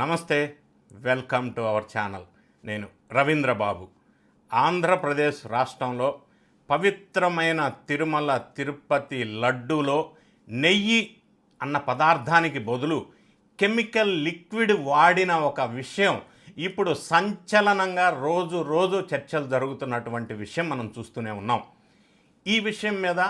నమస్తే welcome to our channel. నేను రవీంద్ర బాబు ఆంధ్రప్రదేశ్ రాష్ట్రంలో పవిత్రమైన తిరుమల తిరుపతి లడ్డూలో నెయ్యి అన్న పదార్థానికి బదులు కెమికల్ లిక్విడ్ వాడిన ఒక విషయం ఇప్పుడు సంచలనంగా రోజు రోజు చర్చలు జరుగుతున్నటువంటి విషయం మనం చూస్తూనే ఉన్నాం. ఈ విషయం మీద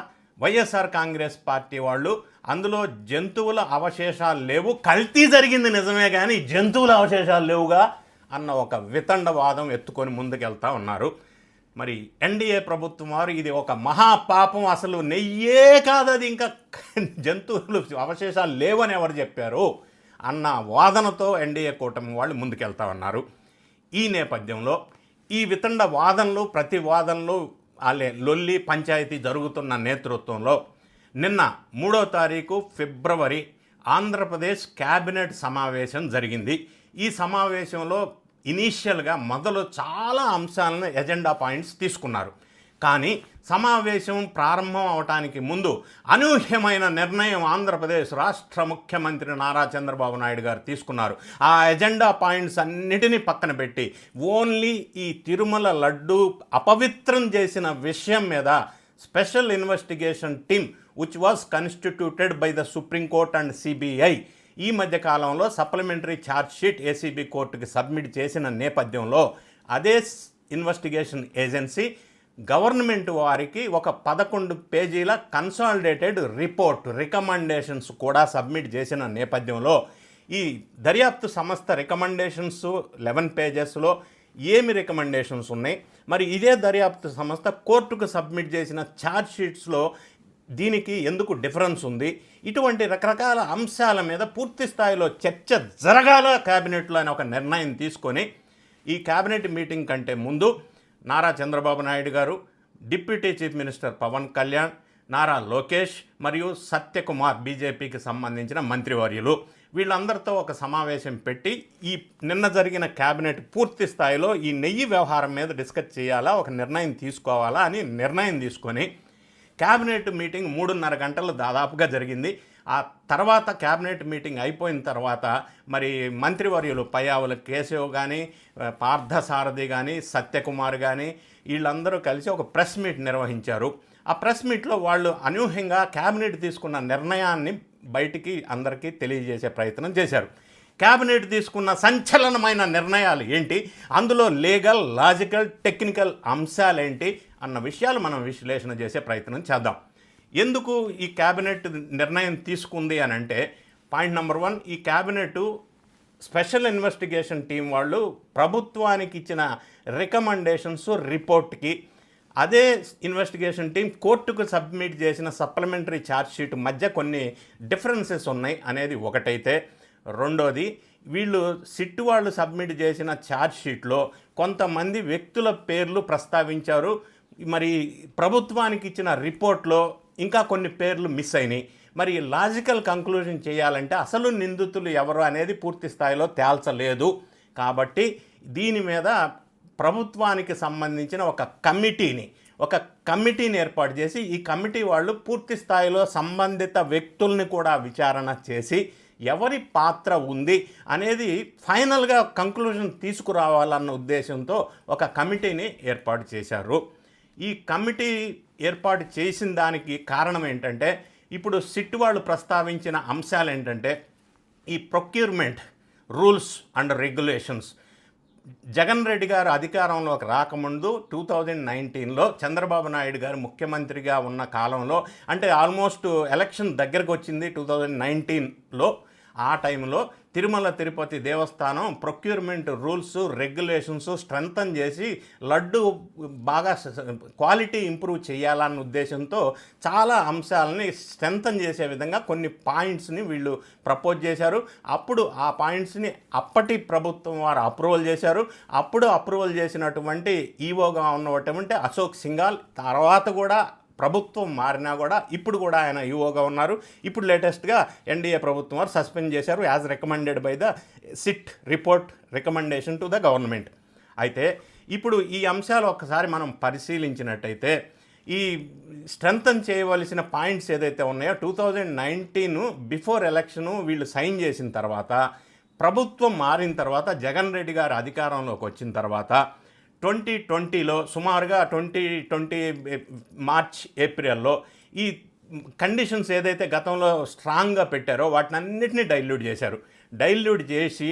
వైఎస్ఆర్ కాంగ్రెస్ పార్టీ వాళ్ళు అందులో జంతువుల అవశేషాలు లేవు. కల్తీ జరిగింది నిజమే కానీ జంతువుల అవశేషాలు లేవుగా అన్న ఒక వితండవాదం ఎత్తుకొని ముందుకెళ్తా ఉన్నారు. మరి ఎన్డీఏ ప్రభుత్వం వారు ఇది ఒక మహాపాపం. అసలు నెయ్యే కాదు అది ఇంకా జంతువులు అవశేషాలు లేవని ఎవరు చెప్పారు అన్న వాదనతో ఎన్డీఏ కూటమి వాళ్ళు ముందుకెళ్తా ఉన్నారు. ఈ నేపథ్యంలో ఈ వితండ వాదనలు ప్రతి వాదనలు అలే లొల్లి పంచాయతీ జరుగుతున్న నేతృత్వంలో నిన్న మూడో తారీఖు ఫిబ్రవరి ఆంధ్రప్రదేశ్ క్యాబినెట్ సమావేశం జరిగింది. ఈ సమావేశంలో ఇనీషియల్గా మొదలు చాలా అంశాలను ఎజెండా పాయింట్స్ తీసుకున్నారు. కానీ సమావేశం ప్రారంభం అవటానికి ముందు అనూహ్యమైన నిర్ణయం ఆంధ్రప్రదేశ్ రాష్ట్ర ముఖ్యమంత్రి నారా చంద్రబాబు నాయుడు గారు తీసుకున్నారు. ఆ ఎజెండా పాయింట్స్ అన్నిటినీ పక్కన పెట్టి ఓన్లీ ఈ తిరుమల లడ్డు అపవిత్రం చేసిన విషయం మీద special investigation team which was constituted by the supreme court and CBI ఈ మధ్య కాలంలో సప్లిమెంటరీ ఛార్జ్ షీట్ ఏసీబీ కోర్టుకి సబ్మిట్ చేసిన నేపథ్యంలో అదే ఇన్వెస్టిగేషన్ ఏజెన్సీ గవర్నమెంట్ వారికి ఒక పదకొండు పేజీల కన్సాలిడేటెడ్ రిపోర్ట్ రికమెండేషన్స్ కూడా సబ్మిట్ చేసిన నేపథ్యంలో ఈ దర్యాప్తు సంస్థ రికమెండేషన్స్ లెవెన్ పేజెస్లో ఏమి రికమెండేషన్స్ ఉన్నాయి? మరి ఇదే దర్యాప్తు సంస్థ కోర్టుకు సబ్మిట్ చేసిన ఛార్జ్ షీట్స్లో దీనికి ఎందుకు డిఫరెన్స్ ఉంది? ఇటువంటి రకరకాల అంశాల మీద పూర్తి స్థాయిలో చర్చ జరగాల క్యాబినెట్లో అని ఒక నిర్ణయం తీసుకొని ఈ క్యాబినెట్ మీటింగ్ కంటే ముందు నారా చంద్రబాబు నాయుడు గారు deputy chief minister Pawan Kalyan Nara Lokesh మరియు సత్యకుమార్ బీజేపీకి సంబంధించిన మంత్రివర్యులు. వీళ్ళందరితో ఒక సమావేశం పెట్టి ఈ నిన్న జరిగిన క్యాబినెట్ పూర్తి స్థాయిలో ఈ నెయ్యి వ్యవహారం మీద డిస్కస్ చేయాలా ఒక నిర్ణయం తీసుకోవాలా అని నిర్ణయం తీసుకొని క్యాబినెట్ మీటింగ్ మూడున్నర గంటలు దాదాపుగా జరిగింది. ఆ తర్వాత క్యాబినెట్ మీటింగ్ అయిపోయిన తర్వాత మరి మంత్రివర్యులు పయావుల కేశవ్ కానీ పార్థసారథి కానీ సత్యకుమార్ కానీ వీళ్ళందరూ కలిసి ఒక ప్రెస్ మీట్ నిర్వహించారు. ఆ ప్రెస్ మీట్లో వాళ్ళు అనూహ్యంగా క్యాబినెట్ తీసుకున్న నిర్ణయాన్ని బయటికి అందరికీ తెలియజేసే ప్రయత్నం చేశారు. క్యాబినెట్ తీసుకున్న సంచలనమైన నిర్ణయాలు ఏంటి? అందులో లీగల్ లాజికల్ టెక్నికల్ అంశాలేంటి? అన్న విషయాలు మనం విశ్లేషణ చేసే ప్రయత్నం చేద్దాం. ఎందుకు ఈ క్యాబినెట్ నిర్ణయం తీసుకుంది అని అంటే పాయింట్ నెంబర్ వన్ ఈ క్యాబినెట్ స్పెషల్ ఇన్వెస్టిగేషన్ టీం వాళ్ళు ప్రభుత్వానికి ఇచ్చిన రికమెండేషన్స్ రిపోర్ట్కి అదే ఇన్వెస్టిగేషన్ టీం కోర్టుకు సబ్మిట్ చేసిన సప్లిమెంటరీ ఛార్జ్షీట్ మధ్య కొన్ని డిఫరెన్సెస్ ఉన్నాయి అనేది ఒకటైతే. రెండోది వీళ్ళు సిట్ వాళ్ళు సబ్మిట్ చేసిన ఛార్జ్షీట్లో కొంతమంది వ్యక్తుల పేర్లు ప్రస్తావించారు. మరి ప్రభుత్వానికి ఇచ్చిన రిపోర్ట్లో ఇంకా కొన్ని పేర్లు మిస్ అయినాయి. మరి లాజికల్ కంక్లూజన్ చేయాలంటే అసలు నిందితులు ఎవరు అనేది పూర్తి స్థాయిలో తేల్చలేదు. కాబట్టి దీని మీద ప్రభుత్వానికి సంబంధించిన ఒక కమిటీని ఒక కమిటీని ఏర్పాటు చేసి ఈ కమిటీ వాళ్ళు పూర్తి స్థాయిలో సంబంధిత వ్యక్తుల్ని కూడా విచారణ చేసి ఎవరి పాత్ర ఉంది అనేది ఫైనల్గా కంక్లూజన్ తీసుకురావాలన్న ఉద్దేశంతో ఒక కమిటీని ఏర్పాటు చేశారు. ఈ కమిటీ ఏర్పాటు చేసిన దానికి కారణం ఏంటంటే ఇప్పుడు సిట్ వాళ్ళు ప్రస్తావించిన అంశాలు ఏంటంటే ఈ procurement rules and regulations. Jagan Reddy గారు అధికారంలోకి రాకముందు టూ థౌజండ్ నైన్టీన్లో చంద్రబాబు నాయుడు గారు ముఖ్యమంత్రిగా ఉన్న కాలంలో అంటే ఆల్మోస్ట్ ఎలక్షన్ దగ్గరకు వచ్చింది టూ థౌజండ్ నైన్టీన్లో. ఆ టైంలో తిరుమల తిరుపతి దేవస్థానం ప్రొక్యూర్మెంట్ రూల్స్ రెగ్యులేషన్స్ స్ట్రెంగ్తన్ చేసి లడ్డు బాగా క్వాలిటీ ఇంప్రూవ్ చేయాలన్న ఉద్దేశంతో చాలా అంశాలని స్ట్రెంగ్తన్ చేసే విధంగా కొన్ని పాయింట్స్ని వీళ్ళు ప్రపోజ్ చేశారు. అప్పుడు ఆ పాయింట్స్ని అప్పటి ప్రభుత్వం వారు అప్రూవల్ చేశారు. అప్పుడు అప్రూవల్ చేసినటువంటి ఈవోగా ఉన్నటువంటి అశోక్ సింగాల్ తర్వాత కూడా ప్రభుత్వం మారినా కూడా ఇప్పుడు కూడా ఆయన ఈఓగా ఉన్నారు. ఇప్పుడు లేటెస్ట్గా ఎన్డీఏ ప్రభుత్వం వారు సస్పెండ్ చేశారు. As recommended by the SIT report recommendation to the government. అయితే ఇప్పుడు ఈ అంశాలు ఒక్కసారి మనం పరిశీలించినట్టయితే ఈ స్ట్రెంగ్తన్ చేయవలసిన పాయింట్స్ ఏదైతే ఉన్నాయో two thousand nineteen before election వీళ్ళు సైన్ చేసిన తర్వాత ప్రభుత్వం మారిన తర్వాత జగన్ రెడ్డి గారు అధికారంలోకి వచ్చిన తర్వాత ట్వంటీ ట్వంటీలో సుమారుగా ట్వంటీ ట్వంటీ మార్చ్ ఏప్రిల్లో ఈ కండిషన్స్ ఏదైతే గతంలో స్ట్రాంగ్గా పెట్టారో వాటిని అన్నిటినీ డైల్యూట్ చేశారు. డైల్యూట్ చేసి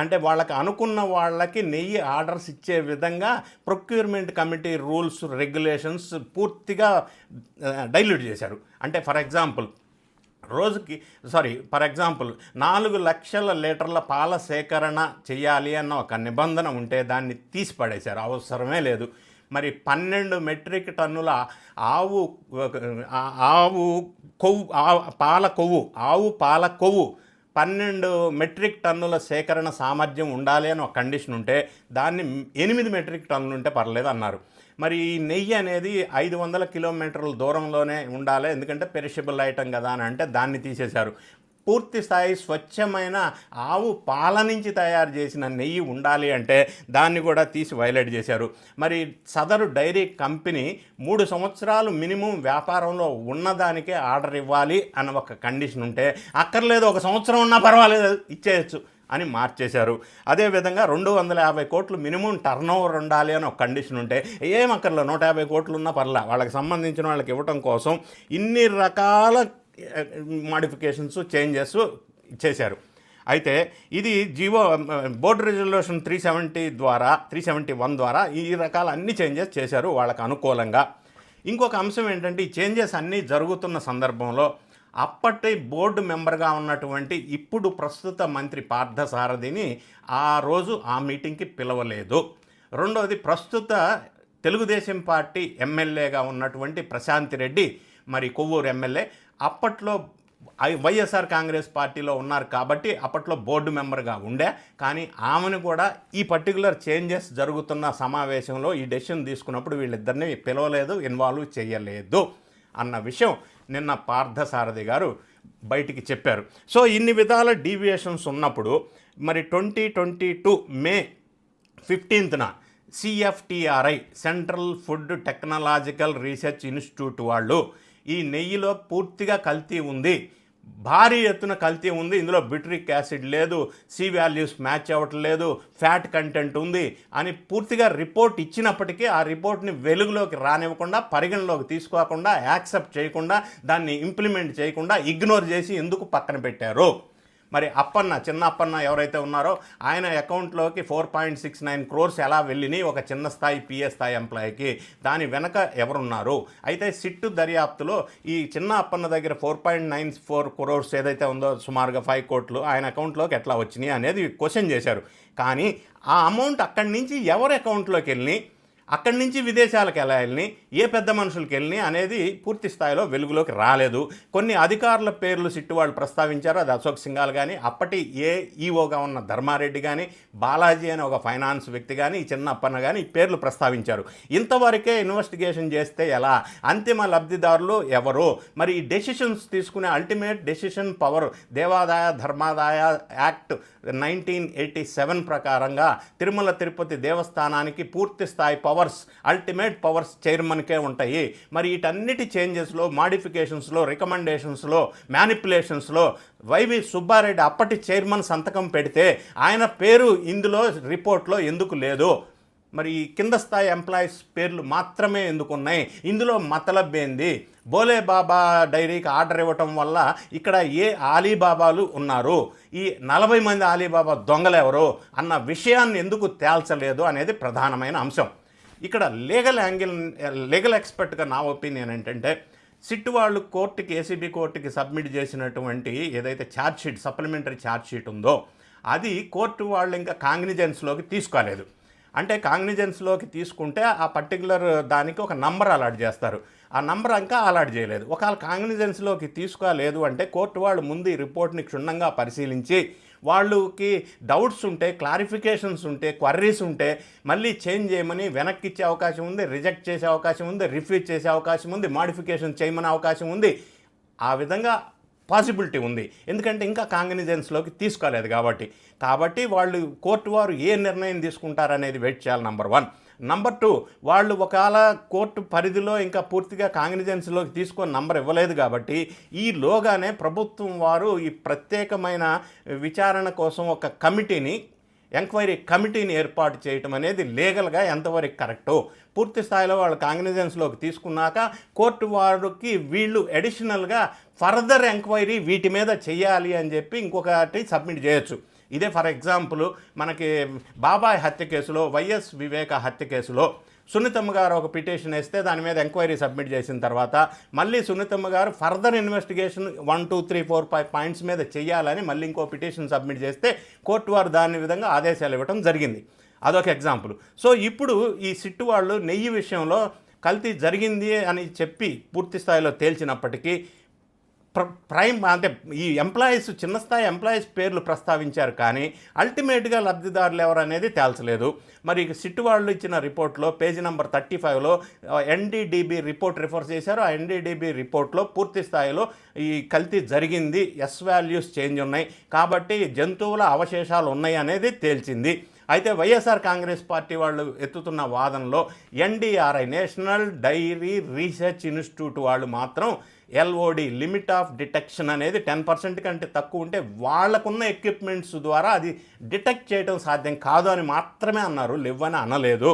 అంటే వాళ్ళకి అనుకున్న వాళ్ళకి నెయ్యి ఆర్డర్స్ ఇచ్చే విధంగా ప్రొక్యూర్మెంట్ కమిటీ రూల్స్ రెగ్యులేషన్స్ పూర్తిగా డైల్యూట్ చేశారు. అంటే ఫర్ ఎగ్జాంపుల్ రోజుకి సారీ ఫర్ ఎగ్జాంపుల్ నాలుగు లక్షల లీటర్ల పాల సేకరణ చేయాలి అన్న ఒక నిబంధన ఉంటే దాన్ని తీసి పడేశారు అవసరమే లేదు. మరి పన్నెండు మెట్రిక్ టన్నుల ఆవు ఆవు కొవ్వు పాల కొవ్వు ఆవు పాల కొవ్వు పన్నెండు మెట్రిక్ టన్నుల సేకరణ సామర్థ్యం ఉండాలి అని ఒక కండిషన్ ఉంటే దాన్ని ఎనిమిది మెట్రిక్ టన్నులు ఉంటే పర్లేదు అన్నారు. మరి ఈ నెయ్యి అనేది ఐదు వందల కిలోమీటర్ల దూరంలోనే ఉండాలి ఎందుకంటే పెరిషబుల్ ఐటమ్ కదా అని అంటే దాన్ని తీసేశారు. పూర్తి స్థాయి స్వచ్ఛమైన ఆవు పాల నుంచి తయారు చేసిన నెయ్యి ఉండాలి అంటే దాన్ని కూడా తీసి వైలేట్ చేశారు. మరి సదరు డైరీ కంపెనీ మూడు సంవత్సరాలు మినిమం వ్యాపారంలో ఉన్నదానికే ఆర్డర్ ఇవ్వాలి అన్న ఒక కండిషన్ ఉంటే అక్కర్లేదు ఒక సంవత్సరం ఉన్నా పర్వాలేదు ఇచ్చేయచ్చు అని మార్చేశారు. అదేవిధంగా రెండు వందల యాభై కోట్లు మినిమం టర్న్ ఓవర్ ఉండాలి అని ఒక కండిషన్ ఉంటే ఏం అక్కర్లే నూట యాభై కోట్లు ఉన్నా పర్లా వాళ్ళకి సంబంధించిన వాళ్ళకి ఇవ్వటం కోసం ఇన్ని రకాల మాడిఫికేషన్స్ చేంజెస్ చేశారు. అయితే ఇది GO board resolution three seventy ద్వారా త్రీ సెవెంటీ వన్ ద్వారా ఈ రకాల అన్ని చేంజెస్ చేశారు వాళ్ళకు అనుకూలంగా. ఇంకొక అంశం ఏంటంటే ఈ చేంజెస్ అన్నీ జరుగుతున్న సందర్భంలో అప్పటి బోర్డు మెంబర్గా ఉన్నటువంటి ఇప్పుడు ప్రస్తుత మంత్రి పార్థసారథిని ఆ రోజు ఆ మీటింగ్కి పిలవలేదు. రెండవది ప్రస్తుత తెలుగుదేశం పార్టీ ఎమ్మెల్యేగా ఉన్నటువంటి ప్రశాంత్ రెడ్డి మరి కొవ్వూరు ఎమ్మెల్యే అప్పట్లో ఐ- వైఎస్ఆర్ కాంగ్రెస్ పార్టీలో ఉన్నారు కాబట్టి అప్పట్లో బోర్డు మెంబర్గా ఉండే. కానీ ఆమెను కూడా ఈ పర్టికులర్ చేంజెస్ జరుగుతున్న సమావేశంలో ఈ డెసిషన్ తీసుకున్నప్పుడు వీళ్ళిద్దరిని పిలవలేదు ఇన్వాల్వ్ చేయలేదు అన్న విషయం నిన్న పార్థసారథి గారు బయటికి చెప్పారు. సో ఇన్ని విధాల డీవియేషన్స్ ఉన్నప్పుడు మరి twenty twenty two May ఫిఫ్టీన్త్న CFTRI central food technological research institute వాళ్ళు ఈ నెయ్యిలో పూర్తిగా కల్తీ ఉంది. భారీ ఎత్తున కల్తీ ఉంది. ఇందులో బిట్రిక్ యాసిడ్ లేదు. సి వాల్యూస్ మ్యాచ్ అవ్వట్లేదు. ఫ్యాట్ కంటెంట్ ఉంది అని పూర్తిగా రిపోర్ట్ ఇచ్చినప్పటికీ ఆ రిపోర్ట్ని వెలుగులోకి రానివ్వకుండా పరిగణలోకి తీసుకోకుండా యాక్సెప్ట్ చేయకుండా దాన్ని ఇంప్లిమెంట్ చేయకుండా ఇగ్నోర్ చేసి ఎందుకు పక్కన పెట్టారు? మరి అప్పన్న చిన్న అప్పన్న ఎవరైతే ఉన్నారో ఆయన అకౌంట్లోకి four point six nine crores ఎలా వెళ్ళినాయి ఒక చిన్న స్థాయి పిఎస్ స్థాయి ఎంప్లాయీకి. దాని వెనక ఎవరున్నారు? అయితే సిట్టు దర్యాప్తులో ఈ చిన్న అప్పన్న దగ్గర four point nine four crores ఏదైతే ఉందో సుమారుగా ఫైవ్ కోట్లు ఆయన అకౌంట్లోకి ఎట్లా వచ్చినాయి అనేది క్వశ్చన్ చేశారు. కానీ ఆ అమౌంట్ అక్కడి నుంచి ఎవరి అకౌంట్లోకి వెళ్ళి అక్కడి నుంచి విదేశాలకు ఎలా వెళ్ళి ఏ పెద్ద మనుషులకి వెళ్ళి అనేది పూర్తి స్థాయిలో వెలుగులోకి రాలేదు. కొన్ని అధికారుల పేర్లు సిట్టు వాళ్ళు ప్రస్తావించారు. అది అశోక్ సింఘాల్ కానీ అప్పటి ఏ ఈఓగా ఉన్న ధర్మారెడ్డి కానీ బాలాజీ అనే ఒక ఫైనాన్స్ వ్యక్తి కానీ ఈ చిన్న అప్పన్న కానీ ఈ పేర్లు ప్రస్తావించారు. ఇంతవరకే ఇన్వెస్టిగేషన్ చేస్తే ఎలా? అంతిమ లబ్ధిదారులు ఎవరు? మరి ఈ డెసిషన్స్ తీసుకునే అల్టిమేట్ డెసిషన్ పవర్ దేవాదాయ ధర్మాదాయ యాక్ట్ నైన్టీన్ ఎయిటీ సెవెన్ ప్రకారంగా తిరుమల తిరుపతి దేవస్థానానికి పూర్తి స్థాయి పవర్స్ అల్టిమేట్ పవర్స్ చైర్మన్కే ఉంటాయి. మరి వీటన్నిటి చేంజెస్లో మాడిఫికేషన్స్లో రికమెండేషన్స్లో మ్యానిపులేషన్స్లో వైవి సుబ్బారెడ్డి అప్పటి చైర్మన్ సంతకం పెడితే ఆయన పేరు ఇందులో రిపోర్ట్లో ఎందుకు లేదు? మరి ఈ కింద స్థాయి ఎంప్లాయీస్ పేర్లు మాత్రమే ఎందుకు ఉన్నాయి ఇందులో మతలబ్బేంది ఏంది? బోలే బాబా డైరీకి ఆర్డర్ ఇవ్వటం వల్ల ఇక్కడ ఏ ఆలీబాబాలు ఉన్నారు? ఈ నలభై మంది ఆలీబాబా దొంగలు ఎవరు? అన్న విషయాన్ని ఎందుకు తేల్చలేదు అనేది ప్రధానమైన అంశం. ఇక్కడ లీగల్ యాంగిల్ లీగల్ ఎక్స్పర్ట్గా నా ఒపీనియన్ ఏంటంటే సిట్ వాళ్ళు కోర్టుకి ఏసీబీ కోర్టుకి సబ్మిట్ చేసినటువంటి ఏదైతే charge sheet supplementary charge sheet ఉందో అది కోర్టు వాళ్ళు ఇంకా కాంగ్నిజెన్స్లోకి తీసుకోలేదు. అంటే కాంగ్నిజెన్స్లోకి తీసుకుంటే ఆ పర్టికులర్ దానికి ఒక నంబర్ అలాట్ చేస్తారు. ఆ నంబర్ ఇంకా అలాట్ చేయలేదు. ఒకవేళ కాంగ్నిజెన్స్లోకి తీసుకోలేదు అంటే కోర్టు వాళ్ళు ముందు ఈ రిపోర్ట్ని క్షుణ్ణంగా పరిశీలించి వాళ్ళకి డౌట్స్ ఉంటే క్లారిఫికేషన్స్ ఉంటే క్వర్రీస్ ఉంటే మళ్ళీ చేంజ్ చేయమని వెనక్కి ఇచ్చే అవకాశం ఉంది రిజెక్ట్ చేసే అవకాశం ఉంది రిఫ్యూజ్ చేసే అవకాశం ఉంది మాడిఫికేషన్ చేయమనే అవకాశం ఉంది. ఆ విధంగా పాసిబిలిటీ ఉంది. ఎందుకంటే ఇంకా కాంగ్నిజెన్స్లోకి తీసుకోలేదు కాబట్టి. కాబట్టి వాళ్ళు కోర్టు వారు ఏ నిర్ణయం తీసుకుంటారనేది వెయిట్ చేయాలి నంబర్ వన్. నంబర్ టూ వాళ్ళు ఒకవేళ కోర్టు పరిధిలో ఇంకా పూర్తిగా కాంగ్నిజెన్స్లోకి తీసుకొని నంబర్ ఇవ్వలేదు కాబట్టి ఈ లోగానే ప్రభుత్వం వారు ఈ ప్రత్యేకమైన విచారణ కోసం ఒక కమిటీని ఎంక్వైరీ కమిటీని ఏర్పాటు చేయటం అనేది లీగల్గా ఎంతవరకు కరెక్టో పూర్తి స్థాయిలో వాళ్ళు కాంగ్నిజెన్స్లోకి తీసుకున్నాక కోర్టు వారికి వీళ్ళు అడిషనల్గా ఫర్దర్ ఎంక్వైరీ వీటి మీద చేయాలి అని చెప్పి ఇంకొకటి సబ్మిట్ చేయొచ్చు. ఇదే ఫర్ ఎగ్జాంపుల్ మనకి బాబాయ్ హత్య కేసులో వైఎస్ వివేక హత్య కేసులో సునీతమ్మ గారు ఒక పిటిషన్ వేస్తే దాని మీద ఎంక్వైరీ సబ్మిట్ చేసిన తర్వాత మళ్ళీ సునీతమ్మ గారు further investigation one two three four five points మీద చేయాలని మళ్ళీ ఇంకో పిటిషన్ సబ్మిట్ చేస్తే కోర్టు వారు దాని విధంగా ఆదేశాలు ఇవ్వడం జరిగింది. అదొక ఎగ్జాంపుల్. సో ఇప్పుడు ఈ సిట్టు వాళ్ళు నెయ్యి విషయంలో కల్తీ జరిగింది అని చెప్పి పూర్తి స్థాయిలో తేల్చినప్పటికీ ప్రైమ్ అంటే ఈ ఎంప్లాయీస్ చిన్న స్థాయి ఎంప్లాయీస్ పేర్లు ప్రస్తావించారు కానీ అల్టిమేట్గా లబ్ధిదారులు ఎవరు అనేది తేల్చలేదు. మరి సిట్టు వాళ్ళు ఇచ్చిన రిపోర్ట్లో పేజీ నెంబర్ థర్టీ ఫైవ్లో ఎన్డీడీబీ రిపోర్ట్ రిఫర్ చేశారు. ఆ ఎన్డీడీబీ రిపోర్ట్లో పూర్తి స్థాయిలో ఈ కల్తీ జరిగింది. ఎస్ వాల్యూస్ చేంజ్ ఉన్నాయి. కాబట్టి జంతువుల అవశేషాలు ఉన్నాయి అనేది తేల్చింది. అయితే వైఎస్ఆర్ కాంగ్రెస్ పార్టీ వాళ్ళు ఎత్తుతున్న వాదనలో NDRI national dairy research institute వాళ్ళు మాత్రం ఎల్ఓడి లిమిట్ ఆఫ్ డిటెక్షన్ అనేది టెన్ పర్సెంట్ కంటే తక్కువ ఉంటే వాళ్ళకున్న ఎక్విప్మెంట్స్ ద్వారా అది డిటెక్ట్ చేయడం సాధ్యం కాదు అని మాత్రమే అన్నారు. లివ్వని అనలేదు.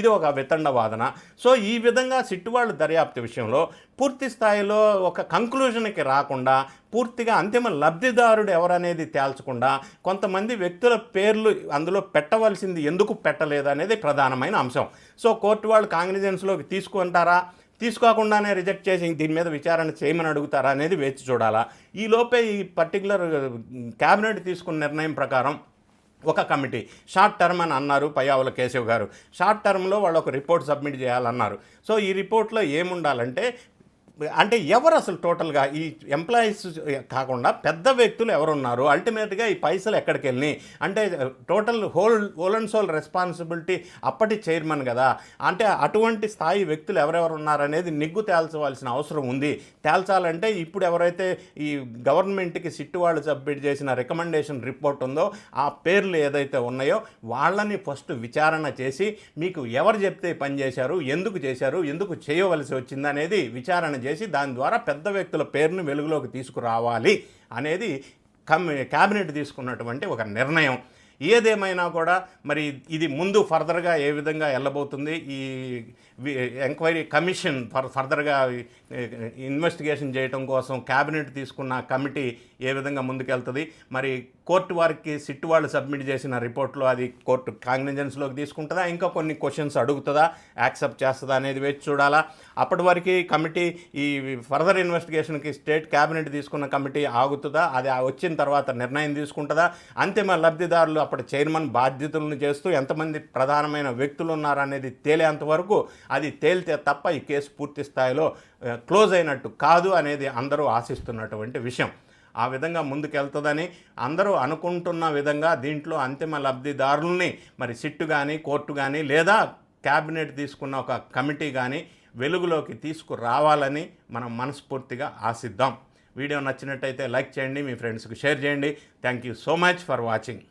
ఇది ఒక వితండ వాదన. సో ఈ విధంగా సిట్టువాళ్ళు దర్యాప్తు విషయంలో పూర్తి స్థాయిలో ఒక కంక్లూజన్కి రాకుండా పూర్తిగా అంతిమ లబ్ధిదారుడు ఎవరనేది తేల్చకుండా కొంతమంది వ్యక్తుల పేర్లు అందులో పెట్టవలసింది ఎందుకు పెట్టలేదు అనేది ప్రధానమైన అంశం. సో కోర్టు వాళ్ళు కాంగ్నిజెన్స్లోకి తీసుకుంటారా? తీసుకోకుండానే రిజెక్ట్ చేసి దీని మీద విచారణ చేయమని అడుగుతారా అనేది వేచి చూడాలా. ఈ లోపే ఈ పర్టికులర్ క్యాబినెట్ తీసుకున్న నిర్ణయం ప్రకారం ఒక కమిటీ. షార్ట్ టర్మ్ అని అన్నారు పయ్యావుల కేశవ్ గారు. షార్ట్ టర్మ్లో వాళ్ళు ఒక రిపోర్ట్ సబ్మిట్ చేయాలన్నారు. సో ఈ రిపోర్ట్లో ఏముండాలంటే అంటే ఎవరు అసలు టోటల్గా ఈ ఎంప్లాయీస్ కాకుండా పెద్ద వ్యక్తులు ఎవరున్నారు? అల్టిమేట్గా ఈ పైసలు ఎక్కడికి వెళ్ళినాయి? అంటే total whole whole and soul responsibility అప్పటి చైర్మన్ కదా. అంటే అటువంటి స్థాయి వ్యక్తులు ఎవరెవరు ఉన్నారనేది నిగ్గు తేల్చవలసిన అవసరం ఉంది. తేల్చాలంటే ఇప్పుడు ఎవరైతే ఈ గవర్నమెంట్కి సిట్టు వాళ్ళు సబ్మిట్ చేసిన రికమెండేషన్ రిపోర్ట్ ఉందో ఆ పేర్లు ఏదైతే ఉన్నాయో వాళ్ళని ఫస్ట్ విచారణ చేసి మీకు ఎవరు చెప్తే పనిచేశారు పని చేశారు? ఎందుకు చేశారు? ఎందుకు చేయవలసి వచ్చిందనేది విచారణ చేసి దాని ద్వారా పెద్ద వ్యక్తుల పేరును వెలుగులోకి తీసుకురావాలి అనేది కమ్ క్యాబినెట్ తీసుకున్నటువంటి ఒక నిర్ణయం. ఏదేమైనా కూడా మరి ఇది ముందు ఫర్దర్గా ఏ విధంగా వెళ్ళబోతుంది ఈ ఎంక్వైరీ కమిషన్ ఫర్ ఫర్దర్గా ఇన్వెస్టిగేషన్ చేయడం కోసం క్యాబినెట్ తీసుకున్న కమిటీ ఏ విధంగా ముందుకెళ్తుంది? మరి కోర్టు వారికి సిట్ వాళ్ళు సబ్మిట్ చేసిన రిపోర్ట్లో అది కోర్టు కాంగ్నిజెన్స్లోకి తీసుకుంటుందా? ఇంకా కొన్ని క్వశ్చన్స్ అడుగుతుందా? యాక్సెప్ట్ చేస్తుందా అనేది వేచి చూడాలా? అప్పటి వరకు కమిటీ ఈ ఫర్దర్ ఇన్వెస్టిగేషన్కి స్టేట్ క్యాబినెట్ తీసుకున్న కమిటీ ఆగుతుందా? అది వచ్చిన తర్వాత నిర్ణయం తీసుకుంటుందా? అంతిమ లబ్ధిదారులు అప్పటి చైర్మన్ బాధ్యతలను చేస్తూ ఎంతమంది ప్రధానమైన వ్యక్తులు ఉన్నారనేది తేలేంత వరకు అది తేలితే తప్ప ఈ కేసు పూర్తి స్థాయిలో క్లోజ్ అయినట్టు కాదు అనేది అందరూ ఆశిస్తున్నటువంటి విషయం. ఆ విధంగా ముందుకెళ్తుందని అందరూ అనుకుంటున్న విధంగా దీంట్లో అంతిమ లబ్ధిదారుల్ని మరి సిట్టు కానీ కోర్టు కానీ లేదా క్యాబినెట్ తీసుకున్న ఒక కమిటీ కానీ వెలుగులోకి తీసుకురావాలని మనం మనస్ఫూర్తిగా ఆశిద్దాం. వీడియో నచ్చినట్టయితే లైక్ చేయండి మీ ఫ్రెండ్స్కి షేర్ చేయండి. Thank you so much for watching.